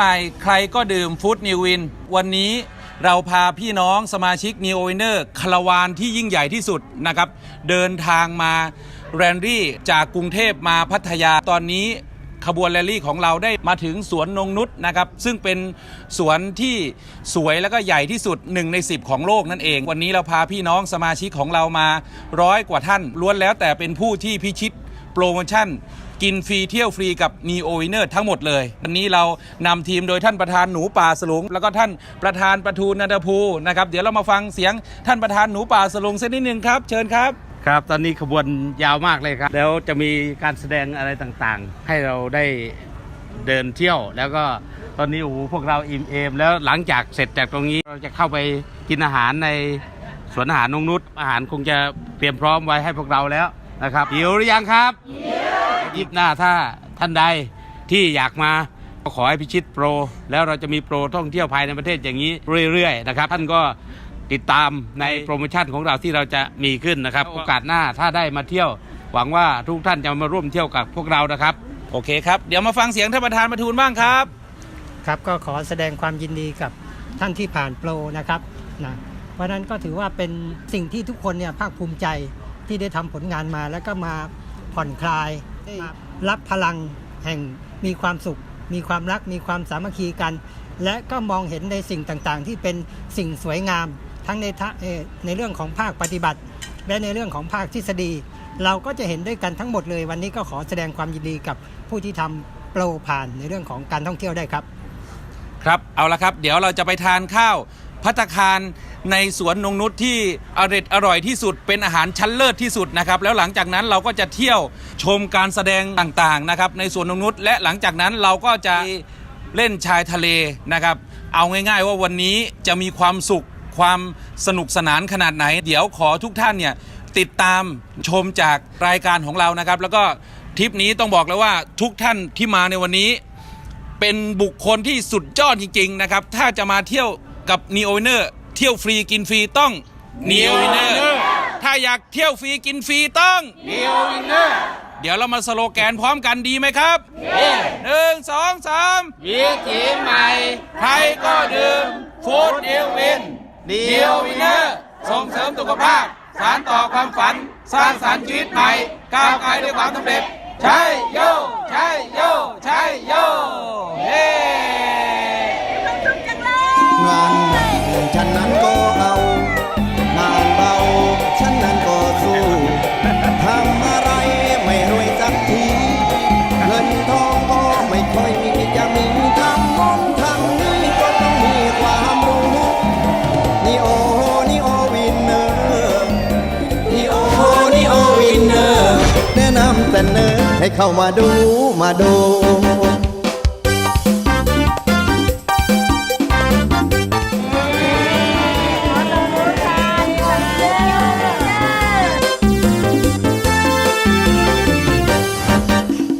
ใหม่ใครก็ดื่มฟู้ดนิววิน วันนี้เราพาพี่น้องสมาชิก n e o w i n n e r คาราวานที่ยิ่งใหญ่ที่สุดนะครับ เดินทางมาแรนรี่จากกรุงเทพมาพัทยาตอนนี้ขบวนแรลลี่ของเราได้มาถึงสวนนงนุษนะครับ ซึ่งเป็นสวนที่สวยแล้วก็ใหญ่ที่สุด 1 ใน 10 ของโลกนั่นเอง วันนี้เราพาพี่น้องสมาชิกของเรามาร้อยกว่าท่านล้วนแล้วแต่เป็นผู้ที่พิชิตโปรโมชั่น กินฟรีเที่ยวฟรีกับ n e o w i n n e r ทั้งหมดเลยวันนี้เรานำทีมโดยท่านประธานหนูป่าสลุง แล้วก็ท่านประธานประทูนันทภูนะครับ เดี๋ยวเรามาฟังเสียงท่านประธานหนูป่าสลุงสักนิดนึงครับเชิญครับ ครับตอนนี้ขบวนยาวมากเลยครับ แล้วจะมีการแสดงอะไรต่างๆ ให้เราได้เดินเที่ยว แล้วก็ตอนนี้โอ้โหพวกเราอิ่มเอมแล้วหลังจากเสร็จจากตรงนี้เราจะเข้าไปกินอาหารในสวนอาหารนงนุษอาหารคงจะเตรียมพร้อมไว้ให้พวกเราแล้วนะครับหิวหรือยังครับ ยิบหน้าถ้าท่านใดที่อยากมาก็ขอให้พิชิตโปร แล้วเราจะมีโปรท่องเที่ยวภายในประเทศอย่างนี้เรื่อยๆนะครับ ท่านก็ติดตามในโปรโมชั่นของเราที่เราจะมีขึ้นนะครับ โอกาสหน้าถ้าได้มาเที่ยว หวังว่าทุกท่านจะมาร่วมเที่ยวกับพวกเรานะครับ โอเคครับ เดี๋ยวมาฟังเสียงท่านประธานประทูนบ้างครับ ครับก็ขอแสดงความยินดีกับท่านที่ผ่านโปรนะครับนะเพราะฉะนั้นก็ถือว่าเป็นสิ่งที่ทุกคนเนี่ยภาคภูมิใจที่ได้ทำผลงานมาแล้วก็มาผ่อนคลายได้ รับพลังแห่งมีความสุข มีความรักมีความสามัคคีกัน และก็มองเห็นในสิ่งต่างๆ ที่เป็นสิ่งสวยงาม ทั้งในทะเอ่อในเรื่องของภาคปฏิบัติ และในเรื่องของภาคทฤษฎี เราก็จะเห็นด้วยกันทั้งหมดเลย วันนี้ก็ขอแสดงความยินดีกับผู้ที่ทำโปรผ่านในเรื่องของการท่องเที่ยวได้ครับ ครับเอาละครับ เดี๋ยวเราจะไปทานข้าวพัตตาคาร ในสวนนงนุษที่อร่อยอร่อยที่สุด เป็นอาหารชั้นเลิศที่สุดนะครับแล้วหลังจากนั้นเราก็จะเที่ยวชมการแสดงต่างๆนะครับในสวนนงนุษและหลังจากนั้นเราก็จะเล่นชายทะเลนะครับ เอาง่ายๆว่าวันนี้จะมีความสุขความสนุกสนานขนาดไหน เดี๋ยวขอทุกท่านเนี่ยติดตามชมจากรายการของเรานะครับ แล้วก็ทริปนี้ต้องบอกเลยว่าทุกท่านที่มาในวันนี้เป็นบุคคลที่สุดยอดจริง ๆ นะครับ ถ้าจะมาเที่ยวกับ n e o w i n n e r เที่ยวฟรีกินฟรีต้อง n e o w i n n e r ถ้าอยากเที่ยวฟรีกินฟรีต้อง n e o w i n n e r เดี๋ยวเรามาสโลแกนพร้อมกันดีไหมครับหนึ่งสองสามวิถีใหม่ใครก็ดื่มฟู้ดเดียววิน n e o w i n n e r ส่งเสริมสุขภาพ สารต่อความฝัน สร้างสรรค์ชีวิตใหม่ ก้าวไกลด้วยความสำเร็จ ใช่โย ใช่โย ใช่โยเย้ ฉันนั้นก็เอางานเบา ฉันนั้นก็สู้ทำอะไรไม่รวยสักที เงินทองก็ไม่ค่อยมีจะมีทำโน้นทำนี้ก็ต้องมีความรู้นี่โอนี่โอวินเนอร์นี่โอนี่โอวินเนอร์แนะนำแต่เนอให้เข้ามาดูมาดู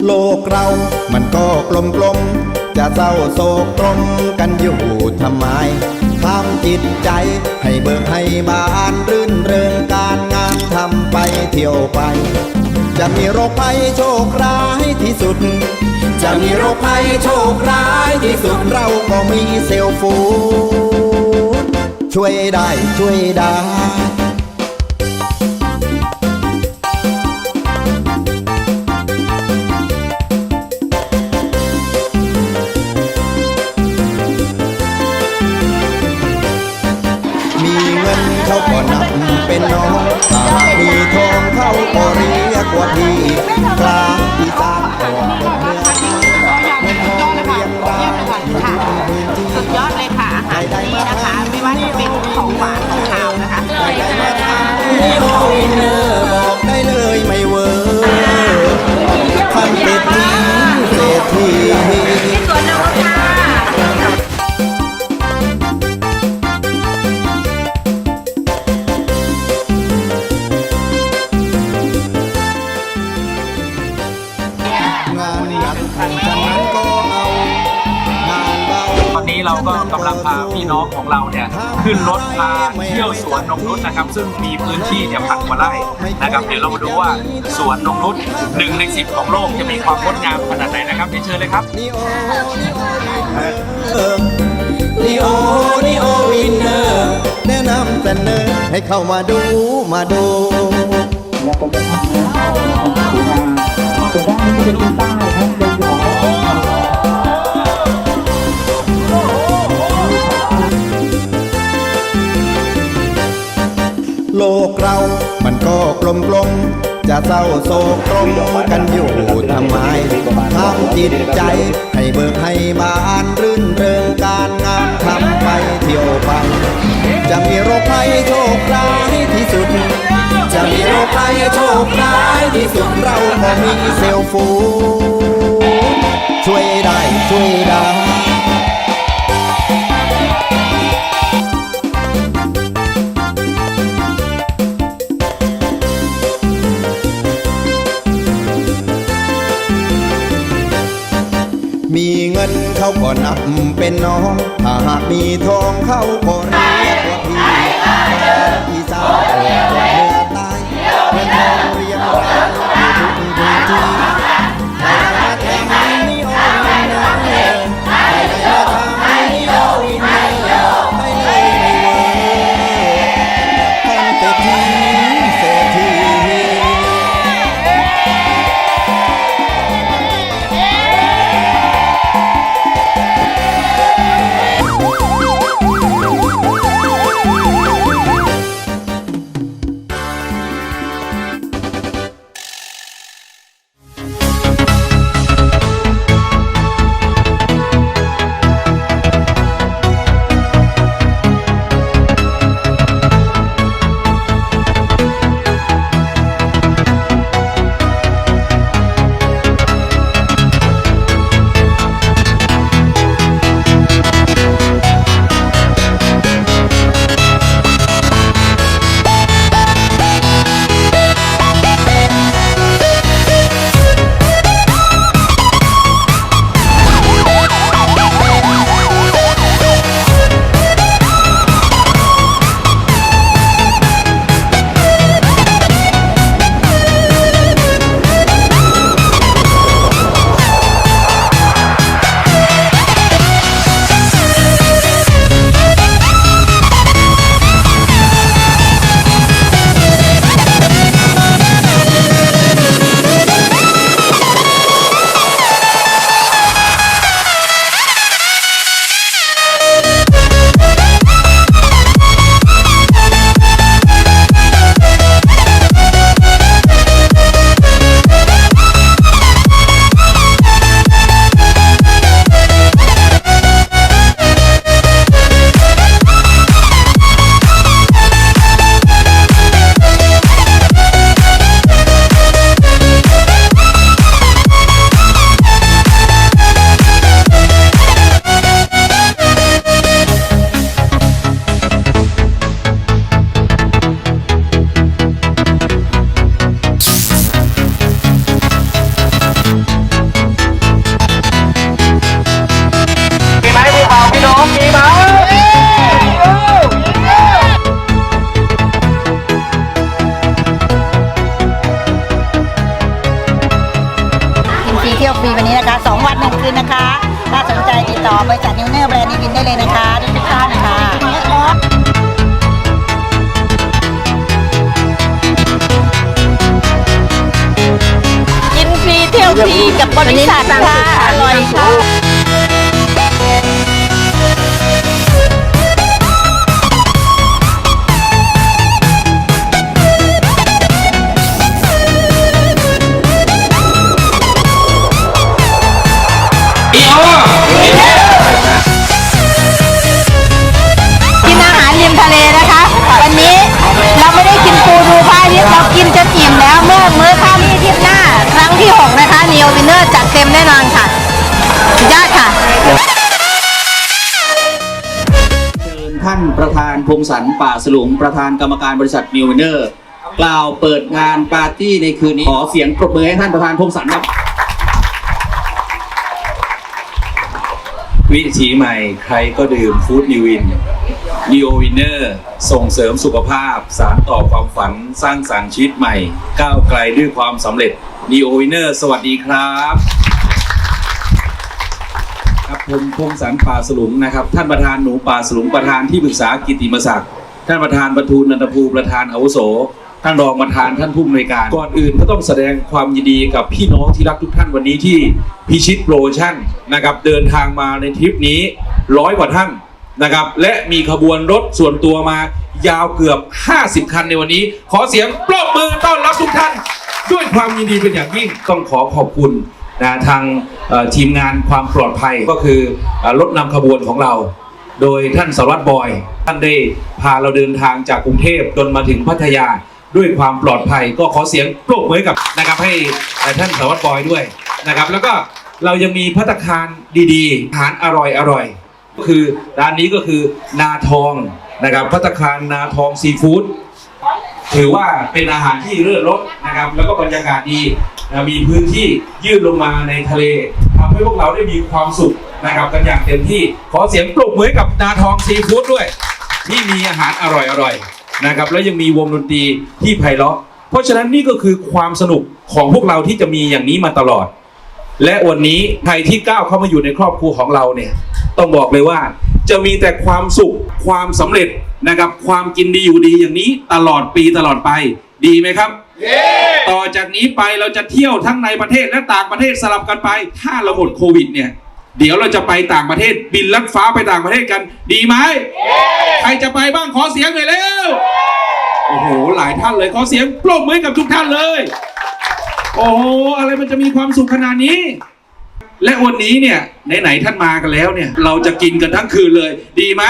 โลกเรา มันก็กลมกลม จะเศร้าโศกตรมกันอยู่ทำไมทำจิตใจให้เบิกให้บานรื่นเริงการงานทำไปเที่ยวไป จะมีโรคภัยโชคร้ายที่สุด จะมีโรคภัยโชคร้ายที่สุดเราก็มีเซลฟูช่วยได้ช่วยได้ น้องของเราเนี่ยขึ้นรถพาเที่ยวสวนนงนุษนะครับ ซึ่งมีพื้นที่เนี่ยพันกว่าไร่นะครับ เดี๋ยวเรามาดูว่าสวนนงนุษหนึ่งในสิบของโลกจะมีความงดงามขนาดไหนนะครับเดี๋ยวเชิญเลยครับนีโอนีโอนีโอวินเนอร์แนะนำเสนอให้เข้ามาดูมาดู โลกเรา มันก็กลมกลมจะเศร้าโศกตรงกันอยู่ทำไมทำจิตใจ ให้เบิกให้บานรื่นเริงการงานทำไปเที่ยวไปจะมีโรคภัยโชคร้ายที่สุด จะมีโรคภัยโชคร้ายที่สุดเราก็มีเซลฟู ช่วยได้ช่วยได้ งินเขาก็นับเป็นน้อง ถ้าหากมีทองเขาก็เรียกว่าพี่พี่สาวเหนือใต้เงินทองเรียงรายอยู่ทุกพื้นที่ รีกับบริษัทค่ะอร่อยค่ะกินอาหารริมทะเลนะคะ วันนี้เราไม่ได้กินปูดูพระอาทิตย์เรากินจนอิ่มแล้ว นีโอวินเนอร์จัดเต็มแน่นอนค่ะสุดยอดค่ะ เชิญท่านประธานพงศรป่าสลุงประธานกรรมการบริษัทมิวเนอร์ กล่าวเปิดงานปาร์ตี้ในคืนนี้ ขอเสียงปรบมือให้ท่านประธานพงศรครับ วิถีใหม่ใครก็ดื่มฟู้ดนิวินดีโอวินเนอร์ส่งเสริมสุขภาพ สารต่อความฝันสร้างสรรค์ชีวิตใหม่ ก้าวไกลด้วยความสำเร็จ ดีโอวินเนอร์ สวัสดีครับ ครับผมพงศรป่าสลุงนะครับ ท่านประธานหนูป่าสลุงประธานที่ปรึกษากิติมศักดิ์ท่านประธานบรรทูลนันทภูประธานอาวุโสท่านรองประธานท่านผู้อำนวยการ ก่อนอื่นก็ต้องแสดงความยินดีกับพี่น้องที่รักทุกท่านวันนี้ที่พิชิตโปรโมชั่นนะครับเดินทางมาในทริปนี้ร้อยกว่าท่านนะครับและมีขบวนรถส่วนตัวมายาวเกือบ 50 คันในวันนี้ ขอเสียงปรบมือต้อนรับทุกท่าน ด้วยความยินดีเป็นอย่างยิ่งต้องขอขอบคุณนะทางทีมงานความปลอดภัยก็คือรถนำขบวนของเรา โดยท่านสารวัตรบอย ท่านได้พาเราเดินทางจากกรุงเทพจนมาถึงพัทยาด้วยความปลอดภัยก็ขอเสียงปรบมือให้กับนะครับให้ท่านสารวัตรบอยด้วยนะครับ แล้วก็เรายังมีพัตคารดีๆอาหารอร่อยอร่อยๆก็คือร้านนี้ก็คือนาทองนะครับพัตคารนาทองซีฟู้ด ถือว่าเป็นอาหารที่เลิศรสนะครับ แล้วก็บรรยากาศดีมีพื้นที่ยื่นลงมาในทะเลทำให้พวกเราได้มีความสุขนะครับกันอย่างเต็มที่ขอเสียงปรบมือกับนาทองซีฟู้ดด้วยที่มีอาหารอร่อยๆนะครับ แล้วยังมีวงดนตรีที่ไพเราะ เพราะฉะนั้นนี่ก็คือความสนุกของพวกเราที่จะมีอย่างนี้มาตลอด และวันนี้ใครที่ก้าวเข้ามาอยู่ในครอบครัวของเราเนี่ย ต้องบอกเลยว่าจะมีแต่ความสุขความสำเร็จ นะครับความกินดีอยู่ดีอย่างนี้ตลอดปีตลอดไปดีไหมครับ ต่อจากนี้ไปเราจะเที่ยวทั้งในประเทศและต่างประเทศสลับกันไป ถ้าเราหมดโควิดเนี่ย เดี๋ยวเราจะไปต่างประเทศบินลัดฟ้าไปต่างประเทศกัน ดีไหมใครจะไปบ้างขอเสียงหน่อยเร็วโอ้โหหลายท่านเลยขอเสียงปรบมือให้กับทุกท่านเลย โอ้โหอะไรมันจะมีความสุขขนาดนี้ และวันนี้เนี่ยไหนๆท่านมากันแล้วเนี่ย เราจะกินกันทั้งคืนเลย ดีไหม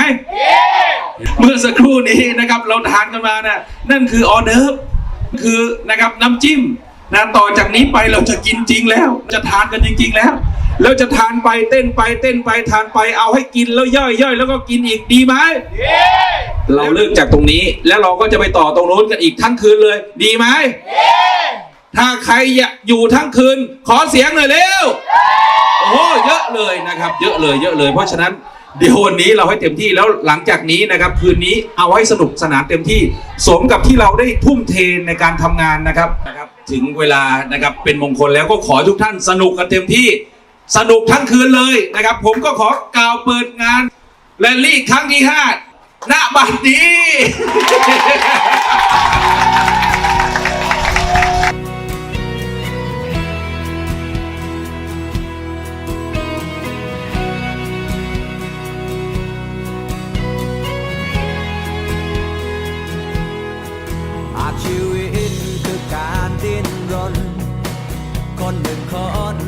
เมื่อสักครู่นี้นะครับ เราทานกันมานะนั่นคือออเดิร์ฟคือนะครับน้ำจิ้มนะต่อจากนี้ไปเราจะกินจริงแล้ว จะทานกันจริง ๆ แล้วแล้วจะทานไปเต้นไปเต้นไปทานไปเอาให้กินแล้วย่อยย่อยแล้วก็กินอีกดีไหมเราเลิกจากตรงนี้แล้วเราก็จะไปต่อตรงโน้นกันอีกทั้งคืนเลย ดีไหม ถ้าใครอยากอยู่ทั้งคืน ขอเสียงหน่อยเร็ว โอ้โหเยอะเลยนะครับ เยอะเลยเยอะเลย เพราะฉะนั้นเดี๋ยววันนี้เราให้เต็มที่แล้วหลังจากนี้นะครับ คืนนี้เอาให้สนุกสนานเต็มที่สมกับที่เราได้ทุ่มเทในการทำงานนะครับนะครับ ถึงเวลานะครับเป็นมงคลแล้วก็ขอให้ทุกท่านสนุกกันเต็มที่สนุกทั้งคืนเลยนะครับ ผมก็ขอกล่าวเปิดงานแรลลี่ครั้งที่ห้าณบัดนี้ caught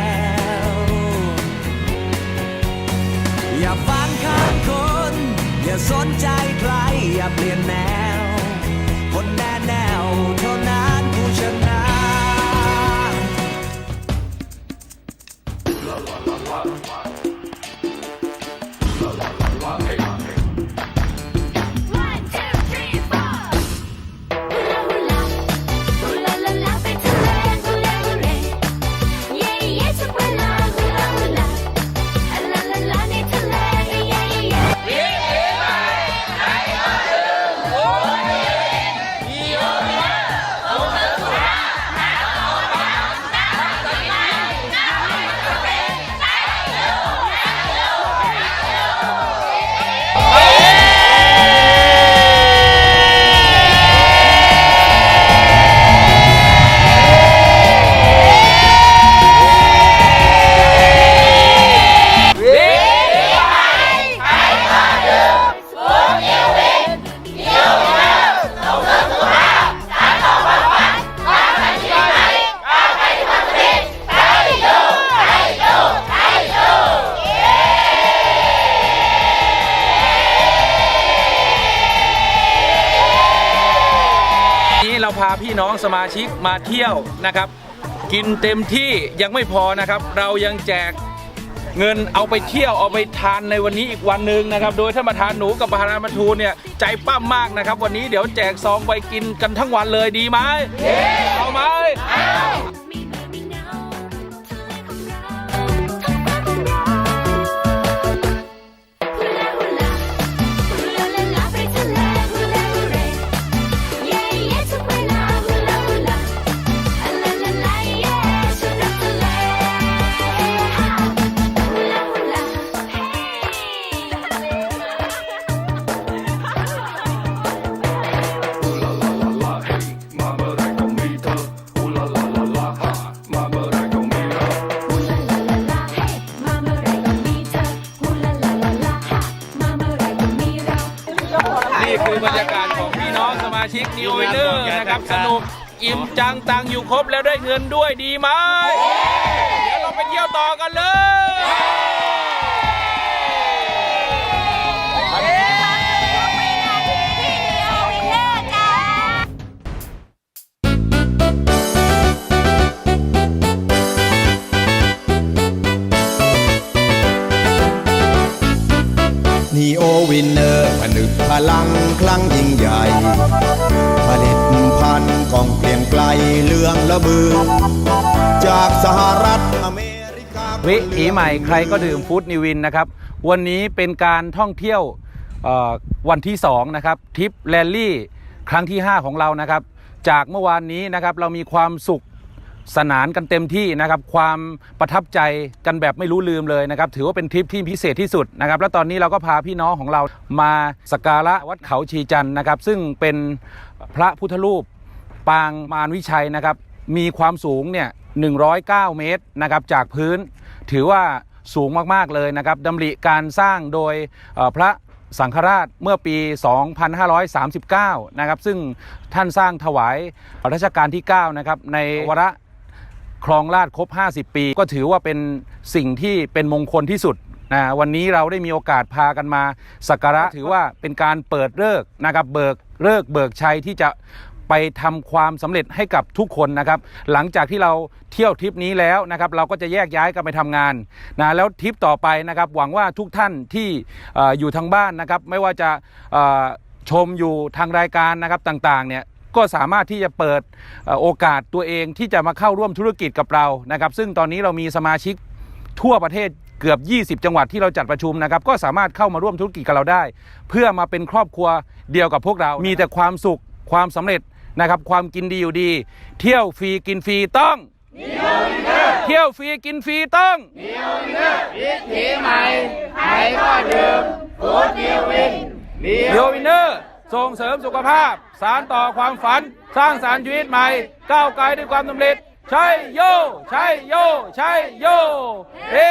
อย่าสนใจใครอย่าเปลี่ยนแนว คนแน่แนวเท่านั้นาพี่น้องสมาชิกมาเที่ยวนะครับ กินเต็มที่ยังไม่พอนะครับ เรายังแจกเงินเอาไปเที่ยวเอาไปทานในวันนี้อีกวันหนึ่งนะครับ โดยท่านประธานหนูกับประธานบรรทูเนี่ยใจปั้มมากนะครับ วันนี้เดี๋ยวแจกซองไปกินกันทั้งวันเลยดีไหมเอาไหม อร์นะครับสนุก อิ่มจังตังอยู่ครบแล้วได้เงินด้วยดีไหมเดี๋ยวเราไปเที่ยวต่อกันเลยนีโอวินเนอร์ผนึกพลังครั้งยิ่งใหญ่ เลืองละบือ จากสหรัฐอเมริกา วิถีใหม่ใครก็ดื่มฟู้ดนิวินนะครับ วันนี้เป็นการท่องเที่ยวเอ่อวันที่2นะครับทริปแรลลี่ครั้งที่ 5 ของเรานะครับ จากเมื่อวานนี้นะครับเรามีความสุขสนานกันเต็มที่นะครับ ความประทับใจกันแบบไม่รู้ลืมเลยนะครับ ถือว่าเป็นทริปที่พิเศษที่สุดนะครับ แล้วตอนนี้เราก็พาพี่น้องของเรามาสักการะวัดเขาชีจันทร์นะครับ ซึ่งเป็นพระพุทธรูป ปางมารวิชัยนะครับ มีความสูงเนี่ย 109 เมตรนะครับจากพื้น ถือว่าสูงมาก ๆ เลยนะครับดำริการสร้างโดยพระสังฆราชเมื่อปี 2539 นะครับ ซึ่งท่านสร้างถวายรัชกาลที่ 9 นะครับ ในวาระครองราชครบ 50 ปี ก็ถือว่าเป็นสิ่งที่เป็นมงคลที่สุดนะวันนี้เราได้มีโอกาสพากันมาสักการะถือว่าเป็นการเปิดเลิกนะครับ เบิกเลิกเบิกชัยที่จะ ไปทำความสำเร็จให้กับทุกคนนะครับ หลังจากที่เราเที่ยวทริปนี้แล้วนะครับ เราก็จะแยกย้ายกันไปทำงานนะแล้วทริปต่อไปนะครับ หวังว่าทุกท่านที่ออยู่ทางบ้านนะครับ ไม่ว่าจะชมอยู่ทางรายการนะครับต่างๆเนี่ยก็สามารถที่จะเปิดโอกาสตัวเองที่จะมาเข้าร่วมธุรกิจกับเรานะครับ ซึ่งตอนนี้เรามีสมาชิกทั่วประเทศเกือบ 20 จังหวัดที่เราจัดประชุมนะครับ ก็สามารถเข้ามาร่วมธุรกิจกับเราได้ เพื่อมาเป็นครอบครัวเดียวกับพวกเรา มีแต่ความสุขความสำเร็จ นะครับความกินดีอยู่ดี เที่ยวฟรีกินฟรีต้องเที่ยวฟรีกินฟรีต้องเดียววินเนอร์ส่งเสริมสุขภาพ สารต่อความฝัน สร้างสารรค์ชีวิตใหม่ ก้าวไกลด้วยความสำเร็จใช่โยใช่โยใช่โยเฮ้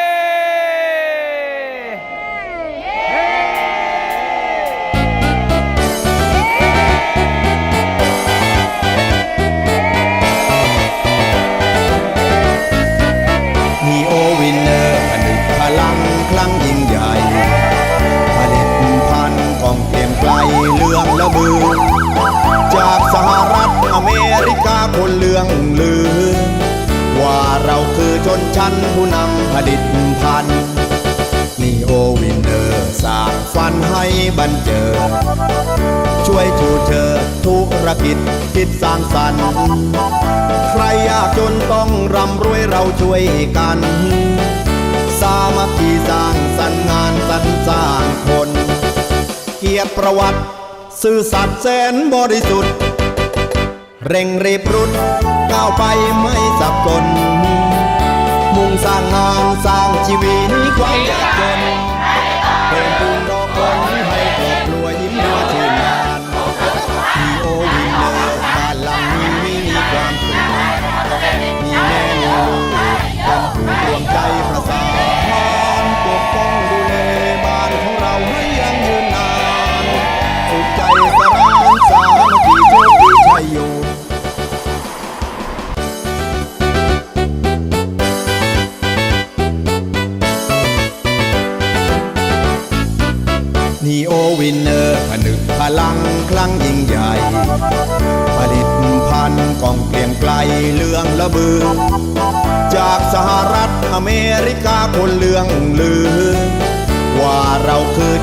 บันเจิดช่วยชูเชิดธุรกิจคิดสร้างสรรค์ ใครยากจนต้องร่ำรวยเราช่วยกัน สามัคคีสร้างสรรค์งานสรรสร้างคน เกียรติประวัติ ซื่อสัตย์แสนบริสุทธิ์ เร่งรีบรุดก้าวไปไม่สับสนมุ่งสร้างงานสร้างชีวิตความยากจน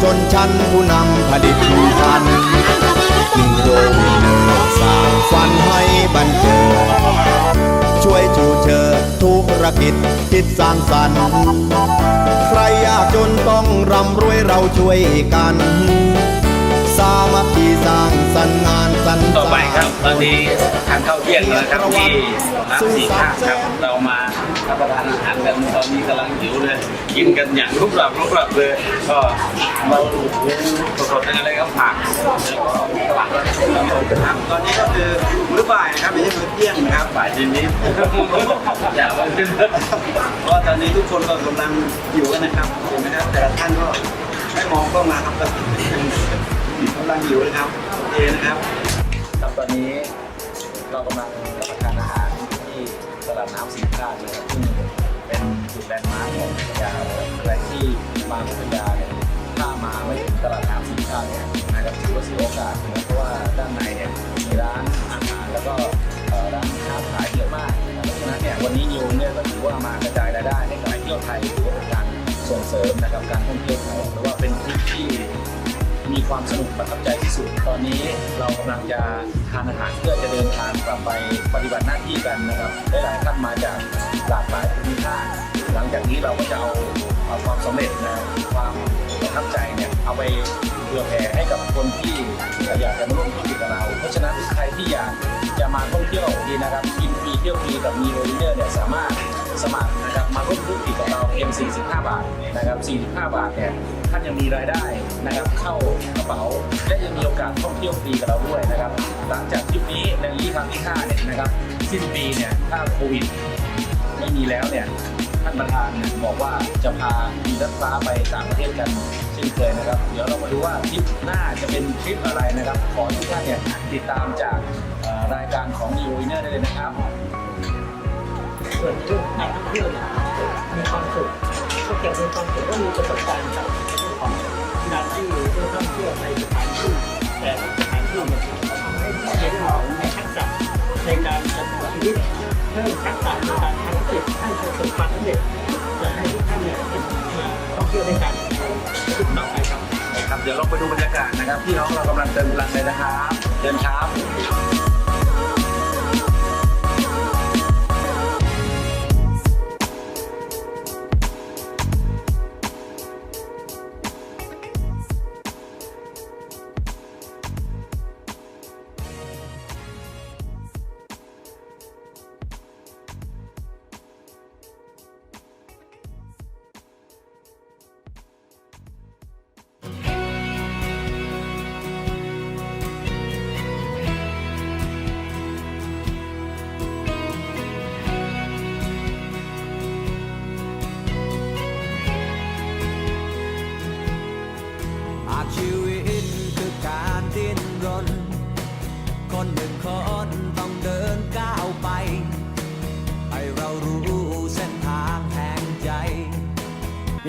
ชนชั้นผู้นำผลิตพันธุ์นิโรวินเนอร์สร้างฝันให้บันเจิดช่วยชูเชิดธุรกิจคิดสร้างสรรค์ใครยากจนต้องร่ำรวยเราช่วยกัน สามัคคีสร้างสรรค์งานสรรต่อไปครับตอนนี้ทานข้าวเที่ยงแล้วครับที่ร้านสี่ข้างครับเรามา รับประทานอาหารกันตอนนี้กำลังหิวเลยกินกันอย่างรุกรับรุกรับเลยก็เราสดๆทั้งนั้นเลยครับผักแล้วก็ตลาดครับตอนนี้ก็คือมื้อบ่ายนะครับไม่ใช่มื้อเที่ยงนะครับบ่ายนิดๆอย่ามาขึ้นเพราะตอนนี้ทุกคนก็กำลังหิวกันนะครับเห็นไหมครับแต่ละท่านก็ไม่มองกล้องมาครับกำลังหิวเลยครับโอเคนะครับครับตอนนี้เรากำลังรับประทานอาหาร ลาดน้ำสีข้างนะครับซึ่งเป็นจุดแลนด์มาร์คของพัทยาเลยใครที่มาพัทยาเนี่ยถ้ามาไม่ถึงตลาดน้ำสีข้างเนี่ยนะครับถือว่าเสียโอกาสนะเพราะว่าด้านในเนี่ยมีร้านอาหารแล้วก็ร้านค้าขายเยอะมากนะครับเพราะฉะนั้นเนี่ยวันนี้นิวเนี่ยก็ถือว่ามากระจายรายได้ให้กับเที่ยวไทยถือว่าเป็นการส่งเสริมนะครับการท่องเที่ยวไทยเพราะว่าเป็นทริปที่ มีความสนุกประทับใจที่สุด ตอนนี้เรากำลังจะทานอาหารเพื่อจะเดินทางกลับไปปฏิบัติหน้าที่กันนะครับหลายท่านมาจากหลากหลายภูมิภาคหลังจากนี้เราก็จะเอาเอาความสำเร็จนะความประทับใจเนี่ยเอาไปเผื่อแผ่ให้กับคนที่อยากจะมาร่วมธุรกิจกับเรา เพราะฉะนั้นใครที่อยากจะมาท่องเที่ยวดีนะครับกินฟรีเที่ยวฟรีกับมีโรลิเนอร์เนี่ยสามารถ สมัครนะครับมาร่วมธุรกิจกับเราเพียง45บาทนะครับ45 บาทเนี่ยท่านยังมีรายได้นะครับเข้ากระเป๋า และยังมีโอกาสท่องเที่ยวฟรีกับเราด้วยนะครับ หลังจากทริปนี้ในรีครั้งที่5เนี่ยนะครับสิ้นปีเนี่ยถ้าโควิดไม่มีแล้วเนี่ยท่านประธานเนี่ยบอกว่าจะพามีรัฐฟ้าไปต่างประเทศกันเช่นเคยนะครับ เดี๋ยวเรามาดูว่าทริปหน้าจะเป็นทริปอะไรนะครับ ขอทุกท่านเนี่ยติดตามจากรายการของ Neo Winner ได้เลยนะครับ ส่วนเรื่องกท่องเที่ยวเนี่ยมีความสุขก็เก็บมีความสุขก็มีประสบการณ์จากเรื่องของการที่ได้ท่องเที่ยวในสถานที่แต่ละสถานที่เนี่ยทำให้เห็นเราในทักษะในการดำเนินชีวิตเพิ่มทักษะในการทำจิตให้ประสบความสำเร็จจะให้ทุกท่านเนี่ยมาท่องเที่ยวด้วยกันต่อไปครับครับเดี๋ยวเราไปดูบรรยากาศนะครับพี่น้องเรากำลังเติมพลังเลยนะครับเดินครับ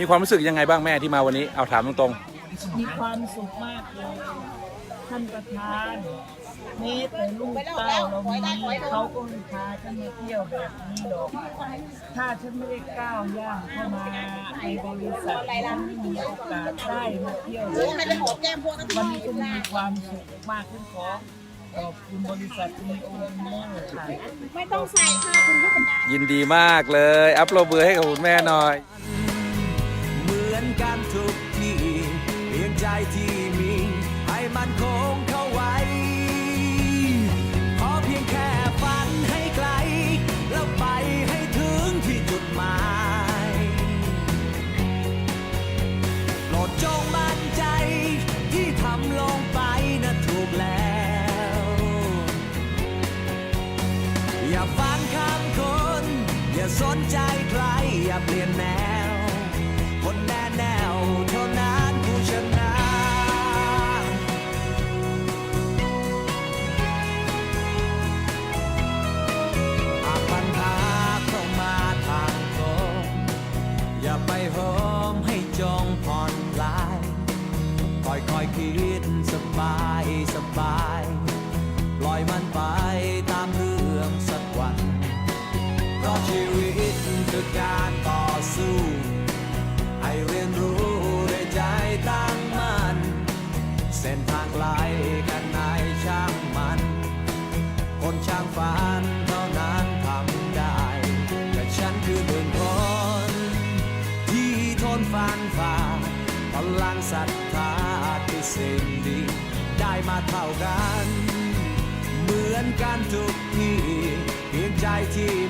ความรู้สึกยังไงบ้างแม่ที่มาวันนี้เอาถามตรงมีความสุขมากเลยท่านประธานนี่แต่ลูกเต้าเรามีเขาก็ไม่พาฉันมาเที่ยวแบบนี้หรอกถ้าฉันไม่ได้ก้าวย่างเข้ามาในบริษัทฉันไม่มีโอกาสได้มาเที่ยวเลยวันนี้ก็มีความสุขมากขึ้นขอขอบคุณบริษัทมีโอเนอร์ค่ะๆยินดีมากเลย อัพโหลดเบอร์ให้กับคุณแม่หน่อยเหมื อนกันทุกทีเพียงใจที่มี ให้มันคง กันทุกทีเพียงใจที่